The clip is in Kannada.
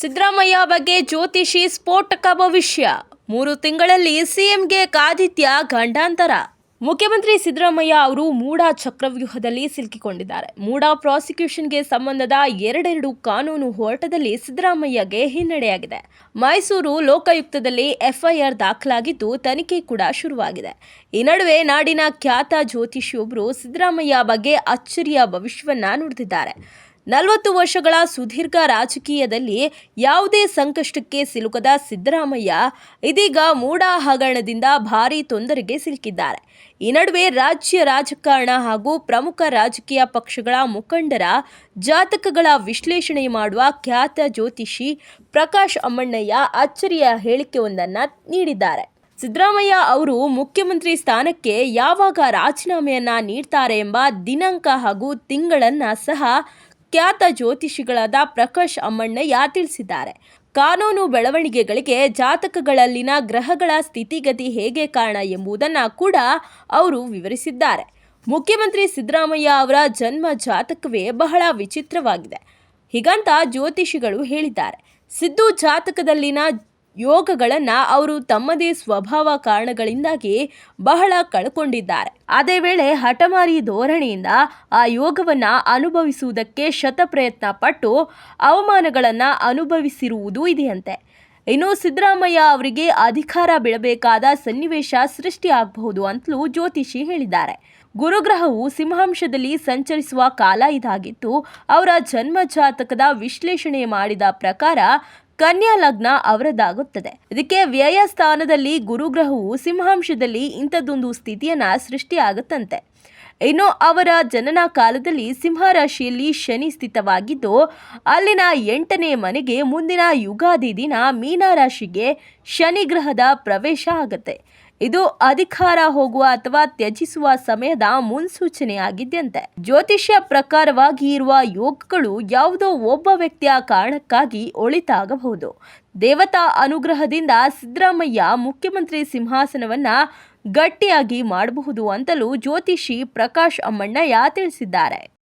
ಸಿದ್ದರಾಮಯ್ಯ ಬಗ್ಗೆ ಜ್ಯೋತಿಷಿ ಸ್ಫೋಟಕ ಭವಿಷ್ಯ. ಮೂರು ತಿಂಗಳಲ್ಲಿ ಸಿಎಂಗೆ ಕಾದಿತ್ಯ ಗಂಡಾಂತರ. ಮುಖ್ಯಮಂತ್ರಿ ಸಿದ್ದರಾಮಯ್ಯ ಅವರು ಮೂಡಾ ಚಕ್ರವ್ಯೂಹದಲ್ಲಿ ಸಿಲುಕಿಕೊಂಡಿದ್ದಾರೆ. ಮೂಡಾ ಪ್ರಾಸಿಕ್ಯೂಷನ್ಗೆ ಸಂಬಂಧದ ಎರಡೆರಡು ಕಾನೂನು ಹೋರಾಟದಲ್ಲಿ ಸಿದ್ದರಾಮಯ್ಯಗೆ ಹಿನ್ನಡೆಯಾಗಿದೆ. ಮೈಸೂರು ಲೋಕಾಯುಕ್ತದಲ್ಲಿ ಎಫ್ಐಆರ್ ದಾಖಲಾಗಿದ್ದು, ತನಿಖೆ ಕೂಡ ಶುರುವಾಗಿದೆ. ಈ ನಡುವೆ ನಾಡಿನ ಖ್ಯಾತ ಜ್ಯೋತಿಷಿಯೊಬ್ಬರು ಸಿದ್ದರಾಮಯ್ಯ ಬಗ್ಗೆ ಅಚ್ಚರಿಯ ಭವಿಷ್ಯವನ್ನ ನುಡಿದಿದ್ದಾರೆ. ನಲವತ್ತು ವರ್ಷಗಳ ಸುದೀರ್ಘ ರಾಜಕೀಯದಲ್ಲಿ ಯಾವುದೇ ಸಂಕಷ್ಟಕ್ಕೆ ಸಿಲುಕದ ಸಿದ್ದರಾಮಯ್ಯ ಇದೀಗ ಮೂಡ ಹಗರಣದಿಂದ ಭಾರೀ ತೊಂದರೆಗೆ ಸಿಲುಕಿದ್ದಾರೆ. ಈ ನಡುವೆ ರಾಜ್ಯ ರಾಜಕಾರಣ ಹಾಗೂ ಪ್ರಮುಖ ರಾಜಕೀಯ ಪಕ್ಷಗಳ ಮುಖಂಡರ ಜಾತಕಗಳ ವಿಶ್ಲೇಷಣೆ ಮಾಡುವ ಖ್ಯಾತ ಜ್ಯೋತಿಷಿ ಪ್ರಕಾಶ್ ಅಮ್ಮಣ್ಣಯ್ಯ ಅಚ್ಚರಿಯ ಹೇಳಿಕೆಯೊಂದನ್ನು ನೀಡಿದ್ದಾರೆ. ಸಿದ್ದರಾಮಯ್ಯ ಅವರು ಮುಖ್ಯಮಂತ್ರಿ ಸ್ಥಾನಕ್ಕೆ ಯಾವಾಗ ರಾಜೀನಾಮೆಯನ್ನ ನೀಡ್ತಾರೆ ಎಂಬ ದಿನಾಂಕ ಹಾಗೂ ತಿಂಗಳನ್ನ ಸಹ ಖ್ಯಾತ ಜ್ಯೋತಿಷಿಗಳಾದ ಪ್ರಕಾಶ್ ಅಮ್ಮಣ್ಣಯ್ಯ ತಿಳಿಸಿದ್ದಾರೆ. ಕಾನೂನು ಬೆಳವಣಿಗೆಗಳಿಗೆ ಜಾತಕಗಳಲ್ಲಿನ ಗ್ರಹಗಳ ಸ್ಥಿತಿಗತಿ ಹೇಗೆ ಕಾರಣ ಎಂಬುದನ್ನು ಕೂಡ ಅವರು ವಿವರಿಸಿದ್ದಾರೆ. ಮುಖ್ಯಮಂತ್ರಿ ಸಿದ್ದರಾಮಯ್ಯ ಅವರ ಜನ್ಮ ಜಾತಕವೇ ಬಹಳ ವಿಚಿತ್ರವಾಗಿದೆ. ಹೀಗಂತ ಜ್ಯೋತಿಷಿಗಳು ಹೇಳಿದ್ದಾರೆ. ಸಿದ್ದು ಜಾತಕದಲ್ಲಿನ ಯೋಗಗಳನ್ನ ಅವರು ತಮ್ಮದೇ ಸ್ವಭಾವ ಕಾರಣಗಳಿಂದಾಗಿ ಬಹಳ ಕಳ್ಕೊಂಡಿದ್ದಾರೆ. ಅದೇ ವೇಳೆ ಹಠಮಾರಿ ಧೋರಣೆಯಿಂದ ಆ ಯೋಗವನ್ನ ಅನುಭವಿಸುವುದಕ್ಕೆ ಶತಪ್ರಯತ್ನ ಪಟ್ಟು ಅವಮಾನಗಳನ್ನ ಅನುಭವಿಸಿರುವುದು ಇದೆಯಂತೆ. ಇನ್ನು ಸಿದ್ದರಾಮಯ್ಯ ಅವರಿಗೆ ಅಧಿಕಾರ ಬಿಡಬೇಕಾದ ಸನ್ನಿವೇಶ ಸೃಷ್ಟಿಯಾಗಬಹುದು ಅಂತಲೂ ಜ್ಯೋತಿಷಿ ಹೇಳಿದ್ದಾರೆ. ಗುರುಗ್ರಹವು ಸಿಂಹಾಂಶದಲ್ಲಿ ಸಂಚರಿಸುವ ಕಾಲ ಇದಾಗಿತ್ತು. ಅವರ ಜನ್ಮ ಜಾತಕದ ವಿಶ್ಲೇಷಣೆ ಮಾಡಿದ ಪ್ರಕಾರ ಕನ್ಯಾ ಲಗ್ನ ಅವರದಾಗುತ್ತದೆ. ಇದಕ್ಕೆ ವ್ಯಯ ಸ್ಥಾನದಲ್ಲಿ ಗುರುಗ್ರಹವು ಸಿಂಹಾಂಶದಲ್ಲಿ ಇಂಥದ್ದೊಂದು ಸ್ಥಿತಿಯನ್ನ ಸೃಷ್ಟಿಯಾಗುತ್ತಂತೆ. ಇನ್ನು ಅವರ ಜನನ ಕಾಲದಲ್ಲಿ ಸಿಂಹರಾಶಿಯಲ್ಲಿ ಶನಿ ಸ್ಥಿತವಾಗಿದ್ದು, ಅಲ್ಲಿನ ಎಂಟನೇ ಮನೆಗೆ ಮುಂದಿನ ಯುಗಾದಿ ದಿನ ಮೀನರಾಶಿಗೆ ಶನಿ ಗ್ರಹದ ಪ್ರವೇಶ ಆಗುತ್ತೆ. ಇದು ಅಧಿಕಾರ ಹೋಗುವ ಅಥವಾ ತ್ಯಜಿಸುವ ಸಮಯದ ಮುನ್ಸೂಚನೆಯಾಗಿದ್ದಂತೆ. ಜ್ಯೋತಿಷ್ಯ ಪ್ರಕಾರವಾಗಿ ಇರುವ ಯೋಗಗಳು ಯಾವುದೋ ಒಬ್ಬ ವ್ಯಕ್ತಿಯ ಕಾರಣಕ್ಕಾಗಿ ಒಳಿತಾಗಬಹುದು. ದೇವತಾ ಅನುಗ್ರಹದಿಂದ ಸಿದ್ದರಾಮಯ್ಯ ಮುಖ್ಯಮಂತ್ರಿ ಸಿಂಹಾಸನವನ್ನ ಗಟ್ಟಿಯಾಗಿ ಮಾಡಬಹುದು ಅಂತಲೂ ಜ್ಯೋತಿಷಿ ಪ್ರಕಾಶ್ ಅಮ್ಮಣ್ಣಯ್ಯ ತಿಳಿಸಿದ್ದಾರೆ.